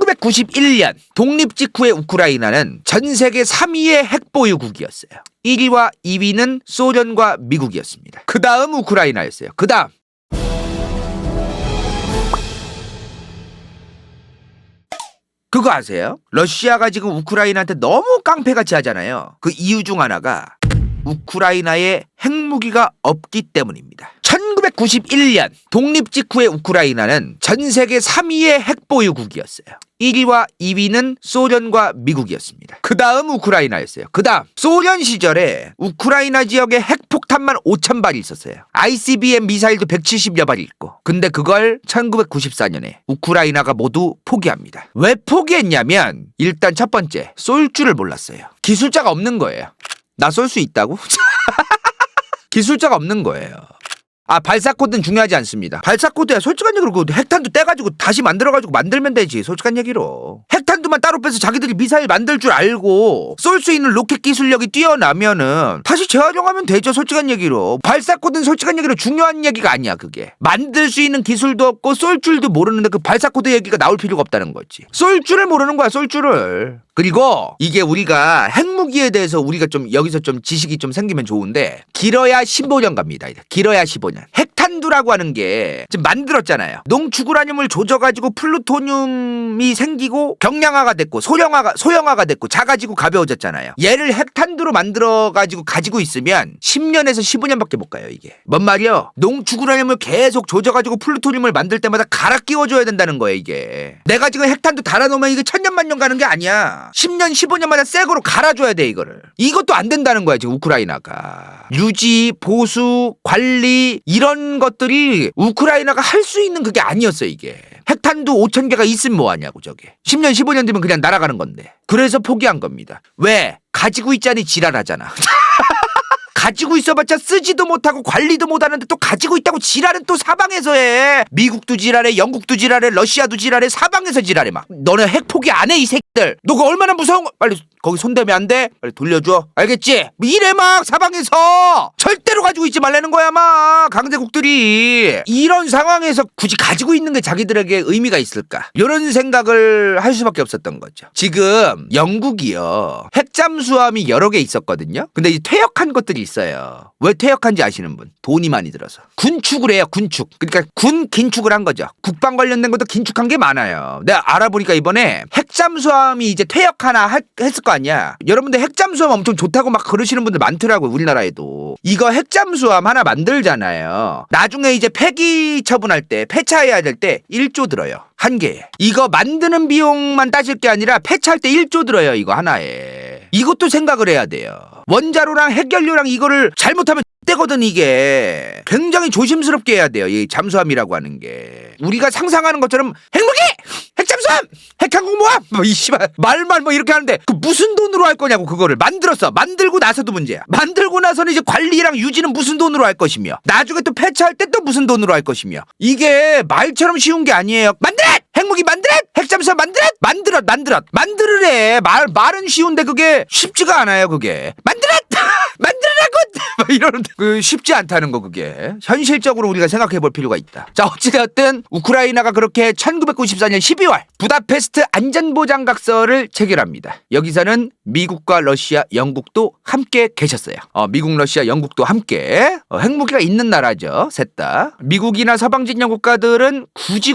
1991년 독립 직후의 우크라이나는 전 세계 3위의 핵보유국이었어요. 1위와 2위는 소련과 미국이었습니다. 그 다음 우크라이나였어요. 그 다음. 그거 아세요? 러시아가 지금 우크라이나한테 너무 깡패같이 하잖아요. 그 이유 중 하나가 우크라이나에 핵무기가 없기 때문입니다. 1991년 독립 직후의 우크라이나는 전 세계 3위의 핵보유국이었어요. 1위와 2위는 소련과 미국이었습니다. 그 다음 우크라이나였어요. 그 다음 소련 시절에 우크라이나 지역에 핵폭탄만 5천 발이 있었어요. ICBM 미사일도 170여 발이 있고 근데 그걸 1994년에 우크라이나가 모두 포기합니다. 왜 포기했냐면 일단 첫 번째 쏠 줄을 몰랐어요. 기술자가 없는 거예요. 나쏠수 있다고? 기술자가 없는 거예요. 아 발사 코드는 중요하지 않습니다. 발사 코드야 솔직한 얘기로 그 핵탄두 떼가지고 다시 만들어가지고 만들면 되지 솔직한 얘기로 핵탄두 만 따로 빼서 자기들이 미사일 만들 줄 알고 쏠 수 있는 로켓 기술력이 뛰어나면은 다시 재활용하면 되죠 솔직한 얘기로 발사 코드는 솔직한 얘기로 중요한 얘기가 아니야 그게 만들 수 있는 기술도 없고 쏠 줄도 모르는데 그 발사 코드 얘기가 나올 필요가 없다는 거지 쏠 줄을 모르는 거야 쏠 줄을 그리고 이게 우리가 핵무기에 대해서 우리가 좀 여기서 좀 지식이 좀 생기면 좋은데 길어야 15년 갑니다. 길어야 15년. 핵 탄두라고 하는 게 지금 만들었잖아요. 농축우라늄을 조져가지고 플루토늄이 생기고 경량화가 됐고 소형화가 소형화가 됐고 작아지고 가벼워졌잖아요. 얘를 핵탄두로 만들어가지고 가지고 있으면 10년에서 15년밖에 못 가요. 이게 뭔 말이요? 농축우라늄을 계속 조져가지고 플루토늄을 만들 때마다 갈아 끼워줘야 된다는 거예요. 이게 내가 지금 핵탄두 달아놓으면 이게 천년만년 가는 게 아니야. 10년 15년마다 새 거로 갈아줘야 돼 이거를. 이것도 안 된다는 거야 지금 우크라이나가. 유지, 보수, 관리 이런 것들이 우크라이나가 할 수 있는 그게 아니었어요 이게. 핵탄두 5천 개가 있으면 뭐 하냐고 저게. 10년 15년 되면 그냥 날아가는 건데. 그래서 포기한 겁니다. 왜? 가지고 있자니 지랄하잖아. 가지고 있어봤자 쓰지도 못하고 관리도 못하는데 또 가지고 있다고 지랄은 또 사방에서 해. 미국도 지랄해, 영국도 지랄해, 러시아도 지랄해, 사방에서 지랄해 막. 너네 핵 포기 안 해 이 새끼들. 너가 얼마나 무서운 거? 빨리 거기 손대면 안 돼. 빨리 돌려줘. 알겠지? 뭐 이래 막 사방에서 절대로 가지고 있지 말라는 거야 막 강대국들이 이런 상황에서 굳이 가지고 있는 게 자기들에게 의미가 있을까? 이런 생각을 할 수밖에 없었던 거죠. 지금 영국이요 핵잠수함이 여러 개 있었거든요. 근데 이 퇴역한 것들이 있어 요. 왜 퇴역한지 아시는 분? 돈이 많이 들어서 군축을 해요. 군축. 그러니까 군 긴축을 한 거죠. 국방 관련된 것도 긴축한 게 많아요. 내가 알아보니까 이번에 핵잠수함이 이제 퇴역 하나 할- 했을 거 아니야. 여러분들 핵잠수함 엄청 좋다고 막 그러시는 분들 많더라고요. 우리나라에도. 이거 핵잠수함 하나 만들잖아요. 나중에 이제 폐기 처분할 때 폐차해야 될 때 1조 들어요. 한 개에. 이거 만드는 비용만 따질 게 아니라 폐차할 때 1조 들어요. 이거 하나에. 이것도 생각을 해야 돼요. 원자로랑 핵연료랑 이거를 잘못하면 때거든 이게. 굉장히 조심스럽게 해야 돼요 이 잠수함이라고 하는 게. 우리가 상상하는 것처럼 핵무기! 핵잠수함! 핵항공모함! 뭐이 씨발 말말 뭐 이렇게 하는데 그 무슨 돈으로 할 거냐고 그거를. 만들었어. 만들고 나서도 문제야. 만들고 나서는 이제 관리랑 유지는 무슨 돈으로 할 것이며 나중에 또 폐차할 때 또 무슨 돈으로 할 것이며. 이게 말처럼 쉬운 게 아니에요. 핵무기 핵잠수함 만들어 만들어 만들어 만들으래. 말 말은 쉬운데 그게 쉽지가 않아요 그게. 만들어 이러는데 그 쉽지 않다는 거 그게 현실적으로 우리가 생각해 볼 필요가 있다. 자 어찌되었든 우크라이나가 그렇게 1994년 12월 부다페스트 안전보장각서를 체결합니다. 여기서는 미국과 러시아, 영국도 함께 계셨어요. 어, 미국, 러시아, 영국도 함께 어, 핵무기가 있는 나라죠. 셋 다. 미국이나 서방진영 국가들은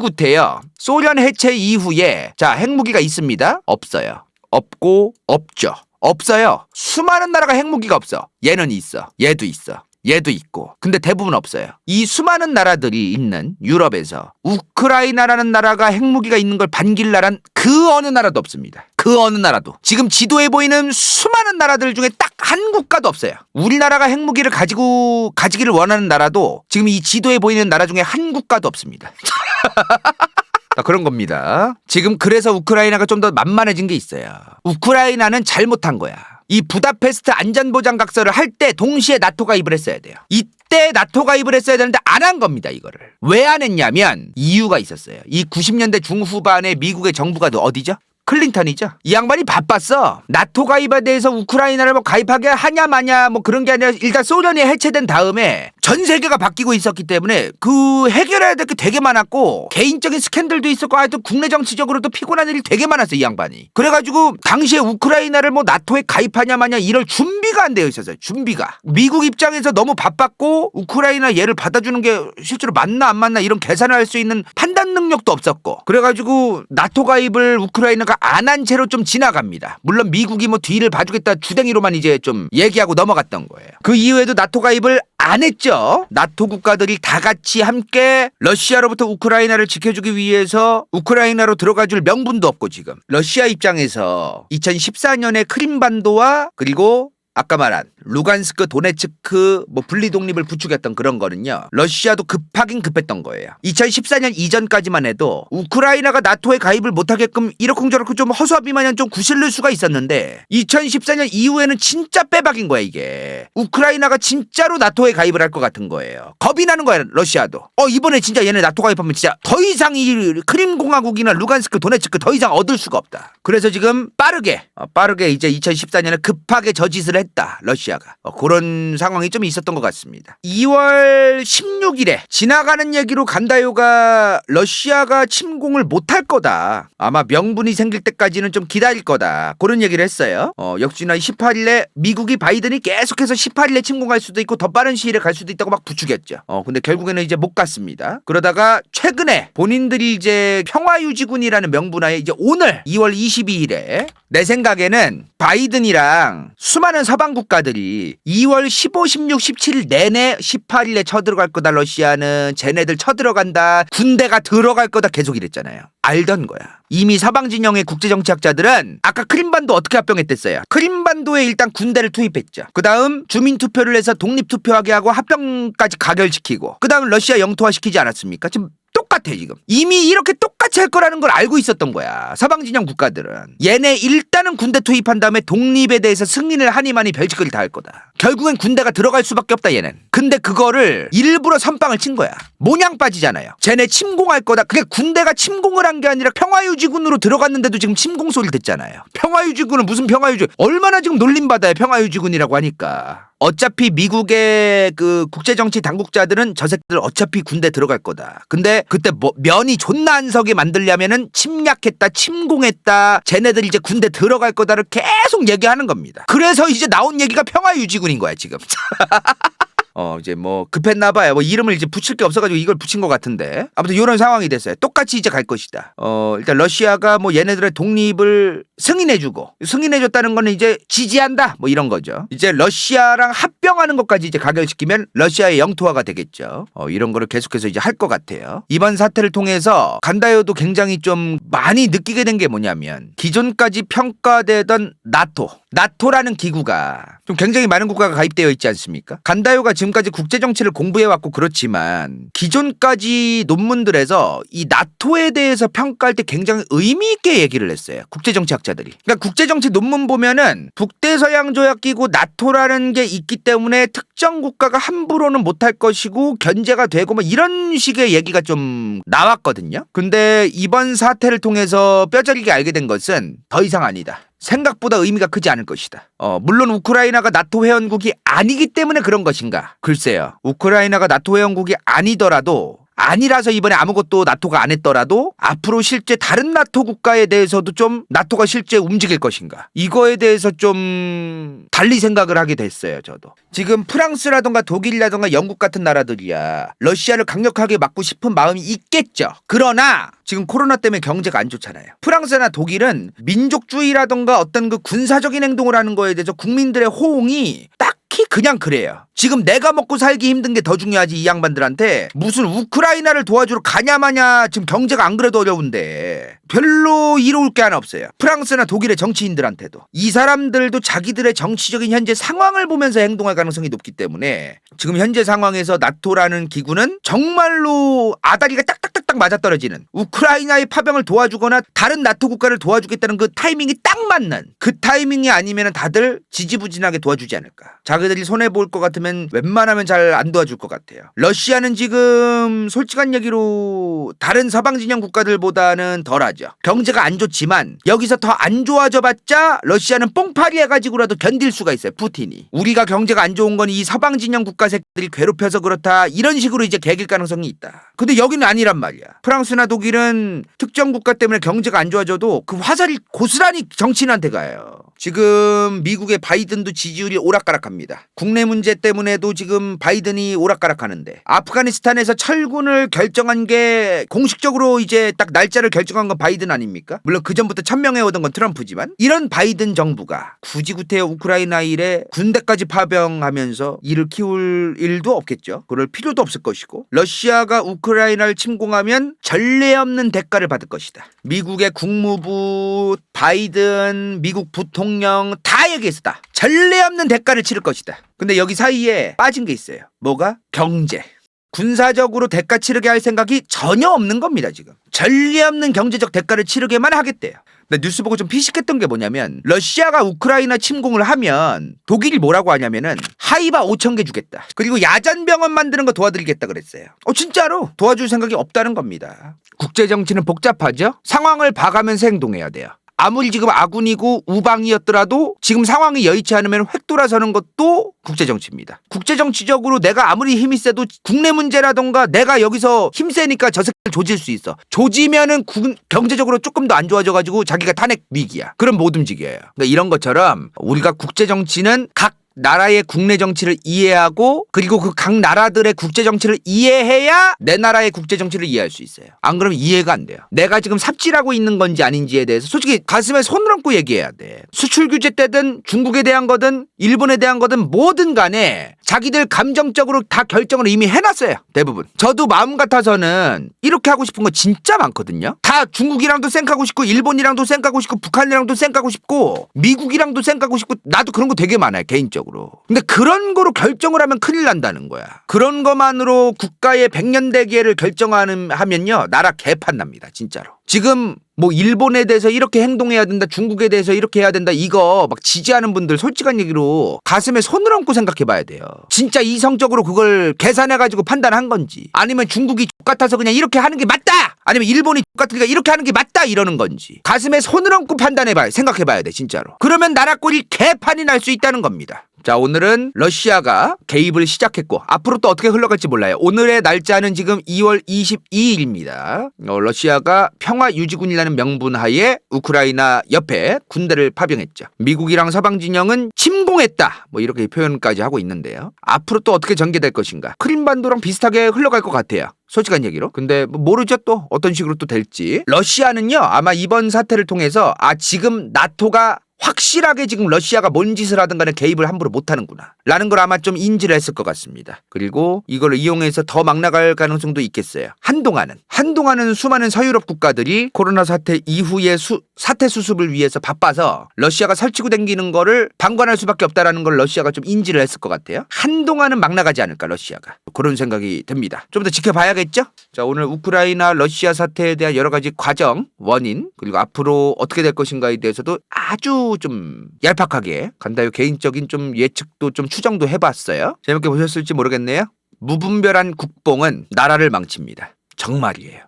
구태여 소련 해체 이후에 자 핵무기가 있습니다. 없어요. 없고 없죠. 없어요. 수많은 나라가 핵무기가 없어. 얘는 있어. 얘도 있어. 얘도 있고. 근데 대부분 없어요. 이 수많은 나라들이 있는 유럽에서 우크라이나라는 나라가 핵무기가 있는 걸 반길 나란 그 어느 나라도 없습니다. 그 어느 나라도. 지금 지도에 보이는 수많은 나라들 중에 딱 한 국가도 없어요. 우리나라가 핵무기를 가지고 가지기를 원하는 나라도 지금 이 지도에 보이는 나라 중에 한 국가도 없습니다. 아, 그런 겁니다. 지금 그래서 우크라이나가 좀 더 만만해진 게 있어요. 우크라이나는 잘못한 거야. 이 부다페스트 안전보장 각서를 할 때 동시에 나토 가입을 했어야 돼요. 이때 나토 가입을 했어야 되는데 안 한 겁니다, 이거를. 왜 안 했냐면 이유가 있었어요. 이 90년대 중후반에 미국의 정부가 어디죠? 클린턴이죠. 이 양반이 바빴어. 나토 가입에 대해서 우크라이나를 뭐 가입하게 하냐 마냐 뭐 그런 게 아니라 일단 소련이 해체된 다음에 전 세계가 바뀌고 있었기 때문에 그 해결해야 될 게 되게 많았고 개인적인 스캔들도 있었고 하여튼 국내 정치적으로도 피곤한 일이 되게 많았어요 이 양반이 그래가지고 당시에 우크라이나를 뭐 나토에 가입하냐 마냐 이럴 준비가 안 되어 있었어요 준비가 미국 입장에서 너무 바빴고 우크라이나 얘를 받아주는 게 실제로 맞나 안 맞나 이런 계산을 할 수 있는 판단 능력도 없었고 그래가지고 나토 가입을 우크라이나가 안 한 채로 좀 지나갑니다 물론 미국이 뭐 뒤를 봐주겠다 주댕이로만 이제 좀 얘기하고 넘어갔던 거예요 그 이후에도 나토 가입을 안 했죠. 나토 국가들이 다 같이 함께 러시아로부터 우크라이나를 지켜주기 위해서 우크라이나로 들어가 줄 명분도 없고 지금 러시아 입장에서 2014년에 크림반도와 그리고 아까 말한 루간스크 도네츠크 뭐 분리 독립을 부추겼던 그런 거는요. 러시아도 급하긴 급했던 거예요. 2014년 이전까지만 해도 우크라이나가 나토에 가입을 못하게끔 이러쿵저러쿵 좀 허수아비마냥 좀 구실릴 수가 있었는데 2014년 이후에는 진짜 빼박인 거야 이게. 우크라이나가 진짜로 나토에 가입을 할 것 같은 거예요. 겁이 나는 거야 러시아도. 어 이번에 진짜 얘네 나토 가입하면 진짜 더 이상 이 크림 공화국이나 루간스크 도네츠크 더 이상 얻을 수가 없다. 그래서 지금 빠르게 어, 빠르게 이제 2014년에 급하게 저짓을 했다 러시아 가 어, 그런 상황이 좀 있었던 것 같습니다. 2월 16일에 지나가는 얘기로 간다요가 러시아가 침공을 못할 거다. 아마 명분이 생길 때까지는 좀 기다릴 거다. 그런 얘기를 했어요. 어, 역시나 18일에 미국이 바이든이 계속해서 18일에 침공할 수도 있고 더 빠른 시일에 갈 수도 있다고 막 부추겼죠. 어, 근데 결국에는 이제 못 갔습니다. 그러다가 최근에 본인들이 이제 평화유지군이라는 명분하에 이제 오늘 2월 22일에 내 생각에는 바이든이랑 수많은 서방 국가들이 2월 15, 16, 17일 내내 18일에 쳐들어갈 거다 러시아는 쟤네들 쳐들어간다 군대가 들어갈 거다 계속 이랬잖아요. 알던 거야. 이미 서방 진영의 국제 정치학자들은 아까 크림반도 어떻게 합병했댔어요. 크림반도에 일단 군대를 투입했죠. 그 다음 주민 투표를 해서 독립 투표하게 하고 합병까지 가결시키고 그 다음 러시아 영토화시키지 않았습니까? 지금 똑같아 지금 이미 이렇게 똑 같이 할 거라는 걸 알고 있었던 거야. 서방 진영 국가들은. 얘네 일단은 군대 투입한 다음에 독립에 대해서 승인을 하니마니 별짓거리 다 할 거다. 결국엔 군대가 들어갈 수밖에 없다 얘는. 근데 그거를 일부러 선빵을 친 거야. 모냥 빠지잖아요. 쟤네 침공할 거다. 그게 군대가 침공을 한 게 아니라 평화유지군으로 들어갔는데도 지금 침공 소리를 듣잖아요. 평화유지군은 무슨 평화유지? 얼마나 지금 놀림받아요 평화유지군이라고 하니까 어차피 미국의 그 국제정치 당국자들은 저 새끼들 어차피 군대 들어갈 거다. 근데 그때 뭐 면이 존나 안 서게 만들려면은 침략했다, 침공했다, 쟤네들 이제 군대 들어갈 거다를 계속 얘기하는 겁니다. 그래서 이제 나온 얘기가 평화유지군인 거야, 지금. 어 이제 뭐 급했나 봐요. 뭐 이름을 이제 붙일 게 없어가지고 이걸 붙인 것 같은데 아무튼 이런 상황이 됐어요. 똑같이 이제 갈 것이다. 어 일단 러시아가 뭐 얘네들의 독립을 승인해주고 승인해줬다는 거는 이제 지지한다 뭐 이런 거죠. 이제 러시아랑 합병하는 것까지 이제 가결시키면 러시아의 영토화가 되겠죠. 어 이런 거를 계속해서 이제 할 것 같아요. 이번 사태를 통해서 간다요도 굉장히 좀 많이 느끼게 된 게 뭐냐면 기존까지 평가되던 나토 나토라는 기구가 좀 굉장히 많은 국가가 가입되어 있지 않습니까? 간다요가 지금까지 국제 정치를 공부해 왔고 그렇지만 기존까지 논문들에서 이 나토에 대해서 평가할 때 굉장히 의미 있게 얘기를 했어요. 국제 정치학자들이. 그러니까 국제 정치 논문 보면은 북대서양 조약 기구 나토라는 게 있기 때문에 특정 국가가 함부로는 못할 것이고 견제가 되고 뭐 이런 식의 얘기가 좀 나왔거든요. 근데 이번 사태를 통해서 뼈저리게 알게 된 것은 더 이상 아니다. 생각보다 의미가 크지 않을 것이다. 어, 물론 우크라이나가 나토 회원국이 아니기 때문에 그런 것인가? 글쎄요. 우크라이나가 나토 회원국이 아니더라도 아니라서 이번에 아무것도 나토가 안 했더라도 앞으로 실제 다른 나토 국가에 대해서도 좀 나토가 실제 움직일 것인가? 이거에 대해서 좀 달리 생각을 하게 됐어요 저도. 지금 프랑스라던가 독일이라던가 영국 같은 나라들이야. 러시아를 강력하게 막고 싶은 마음이 있겠죠. 그러나 지금 코로나 때문에 경제가 안 좋잖아요. 프랑스나 독일은 민족주의라던가 어떤 그 군사적인 행동을 하는 거에 대해서 국민들의 호응이 딱히 그냥 그래요. 지금 내가 먹고 살기 힘든 게 더 중요하지 이 양반들한테 무슨 우크라이나를 도와주러 가냐 마냐 지금 경제가 안 그래도 어려운데 별로 이로울 게 하나 없어요. 프랑스나 독일의 정치인들한테도 이 사람들도 자기들의 정치적인 현재 상황을 보면서 행동할 가능성이 높기 때문에 지금 현재 상황에서 나토라는 기구는 정말로 아다리가 딱딱딱딱 맞아떨어지는 우크라이나의 파병을 도와주거나 다른 나토 국가를 도와주겠다는 그 타이밍이 딱 맞는 그 타이밍이 아니면 다들 지지부진하게 도와주지 않을까. 자기들이 자기들이 손해 볼 것 같으면 웬만하면 잘 안 도와줄 것 같아요. 러시아는 지금 솔직한 얘기로 다른 서방 진영 국가들보다는 덜하죠. 경제가 안 좋지만 여기서 더 안 좋아져봤자 러시아는 뽕파리 해가지고라도 견딜 수가 있어요. 푸틴이. 우리가 경제가 안 좋은 건 이 서방 진영 국가 새끼들이 괴롭혀서 그렇다 이런 식으로 이제 개길 가능성이 있다. 근데 여기는 아니란 말이야. 프랑스나 독일은 특정 국가 때문에 경제가 안 좋아져도 그 화살이 고스란히 정치인한테 가요. 지금 미국의 바이든도 지지율이 오락가락합니다. 국내 문제 때문에도 지금 바이든이 오락가락하는데 아프가니스탄에서 철군을 결정한 게 공식적으로 이제 딱 날짜를 결정한 건 바이든 아닙니까? 물론 그 전부터 천명해 오던 건 트럼프지만 이런 바이든 정부가 굳이 구태여 우크라이나 일에 군대까지 파병하면서 이를 키울 일도 없겠죠. 그럴 필요도 없을 것이고 러시아가 우크라이나를 침공하면 전례 없는 대가를 받을 것이다. 미국의 국무부 바이든 미국 부통령 다 얘기했다. 전례 없는 대가를 치를 것이다. 근데 여기 사이에 빠진 게 있어요. 뭐가? 경제. 군사적으로 대가 치르게 할 생각이 전혀 없는 겁니다, 지금. 전례 없는 경제적 대가를 치르게만 하겠대요. 근데 뉴스 보고 좀 피식했던 게 뭐냐면 러시아가 우크라이나 침공을 하면 독일이 뭐라고 하냐면은 하이바 5천 개 주겠다. 그리고 야전병원 만드는 거 도와드리겠다 그랬어요. 어 진짜로 도와줄 생각이 없다는 겁니다. 국제 정치는 복잡하죠. 상황을 봐가면서 행동해야 돼요. 아무리 지금 아군이고 우방이었더라도 지금 상황이 여의치 않으면 획 돌아서는 것도 국제정치입니다. 국제정치적으로 내가 아무리 힘이 세도 국내 문제라던가 내가 여기서 힘 세니까 저 새끼를 조질 수 있어. 조지면은 군- 경제적으로 조금 더 안 좋아져가지고 자기가 탄핵 위기야. 그럼 못 움직여요. 그러니까 이런 것처럼 우리가 국제정치는 각 나라의 국내 정치를 이해하고 그리고 그 각 나라들의 국제 정치를 이해해야 내 나라의 국제 정치를 이해할 수 있어요. 안 그러면 이해가 안 돼요. 내가 지금 삽질하고 있는 건지 아닌지에 대해서 솔직히 가슴에 손을 얹고 얘기해야 돼. 수출 규제 때든 중국에 대한 거든 일본에 대한 거든 뭐든 간에 자기들 감정적으로 다 결정을 이미 해놨어요. 대부분. 저도 마음 같아서는 이렇게 하고 싶은 거 진짜 많거든요. 다 중국이랑도 쌩까고 싶고 일본이랑도 쌩까고 싶고 북한이랑도 쌩까고 싶고 미국이랑도 쌩까고 싶고 나도 그런 거 되게 많아요 개인적으로. 근데 그런 거로 결정을 하면 큰일 난다는 거야. 그런 것만으로 국가의 백년 대계를 결정하는 하면요 나라 개판 납니다 진짜로. 지금 뭐 일본에 대해서 이렇게 행동해야 된다, 중국에 대해서 이렇게 해야 된다, 이거 막 지지하는 분들 솔직한 얘기로 가슴에 손을 얹고 생각해 봐야 돼요. 진짜 이성적으로 그걸 계산해가지고 판단한 건지, 아니면 중국이 X 같아서 그냥 이렇게 하는 게 맞다! 아니면 일본이 X 같으니까 이렇게 하는 게 맞다! 이러는 건지. 가슴에 손을 얹고 판단해 봐야, 생각해 봐야 돼, 진짜로. 그러면 나라 꼴이 개판이 날 수 있다는 겁니다. 자, 오늘은 러시아가 개입을 시작했고, 앞으로 또 어떻게 흘러갈지 몰라요. 오늘의 날짜는 지금 2월 22일입니다. 어, 러시아가 평화 유지군이라는 명분 하에 우크라이나 옆에 군대를 파병했죠. 미국이랑 서방 진영은 침공했다. 뭐 이렇게 표현까지 하고 있는데요. 앞으로 또 어떻게 전개될 것인가? 크림반도랑 비슷하게 흘러갈 것 같아요. 솔직한 얘기로. 근데 뭐 모르죠 또 어떤 식으로 또 될지. 러시아는요 아마 이번 사태를 통해서 아 지금 나토가 확실하게 지금 러시아가 뭔 짓을 하든 간에 개입을 함부로 못하는구나. 라는 걸 아마 좀 인지를 했을 것 같습니다. 그리고 이걸 이용해서 더 막 나갈 가능성도 있겠어요. 한동안은. 한동안은 수많은 서유럽 국가들이 코로나 사태 이후의 수, 사태 수습을 위해서 바빠서 러시아가 설치고 댕기는 거를 방관할 수밖에 없다라는 걸 러시아가 좀 인지를 했을 것 같아요. 한동안은 막 나가지 않을까, 러시아가. 그런 생각이 듭니다. 좀 더 지켜봐야겠죠? 자, 오늘 우크라이나 러시아 사태에 대한 여러 가지 과정, 원인, 그리고 앞으로 어떻게 될 것인가에 대해서도 아주 좀 얄팍하게 간다요 개인적인 좀 예측도 좀 추정도 해봤어요. 재밌게 보셨을지 모르겠네요. 무분별한 국뽕은 나라를 망칩니다. 정말이에요.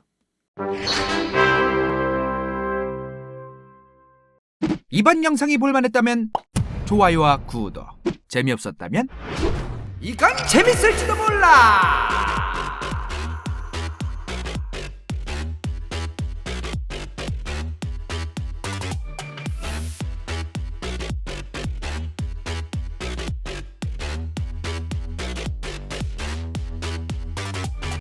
이번 영상이 볼만했다면 좋아요와 구독 재미없었다면 이건 재밌을지도 몰라